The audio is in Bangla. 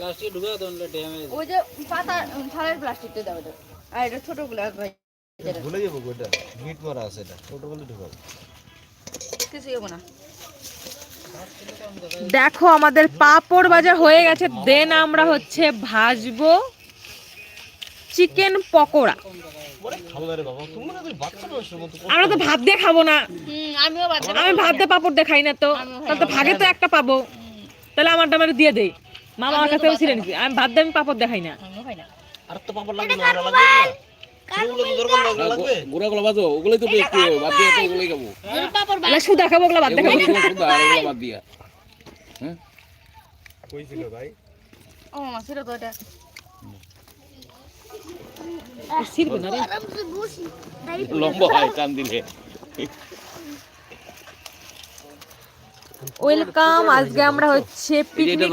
প্লাস্টিক ঢুকে তো ড্যামেজ ওই যে পাতা থালের প্লাস্টিকটা দাও এটা আর এটা ছোটগুলো ভাই। ভুলে যাব ওটা গিট মারা আছে এটা। ঢুকাবো কিছু যাব না। দেখো আমাদের পাপড় ভাজা হয়ে গেছে। দেন আমরা হচ্ছে ভাজবো চিকেন পকোড়া। আমরা তো ভাত দিয়ে খাব না। আমি ভাত দিয়ে পাপড় দিয়ে খাই না তো। তাহলে তো ভাগে তো একটা পাবো। তাহলে আমারটা আমার দিয়ে দেই। মামা আমার কাছে ছিলেন আমি ভাত দিয়ে আমি পাপড় দেখাই না। আর তো পাপড় লাগবে খাব। ওগুলো বাদ দিয়া। হ্যাঁ? কইছিল ভাই? ও সেটা তো এটা ছিড়বে না লম্বা হয় টান দিলে ওয়েলকাম আজকে আমরা হচ্ছে পিকনিক।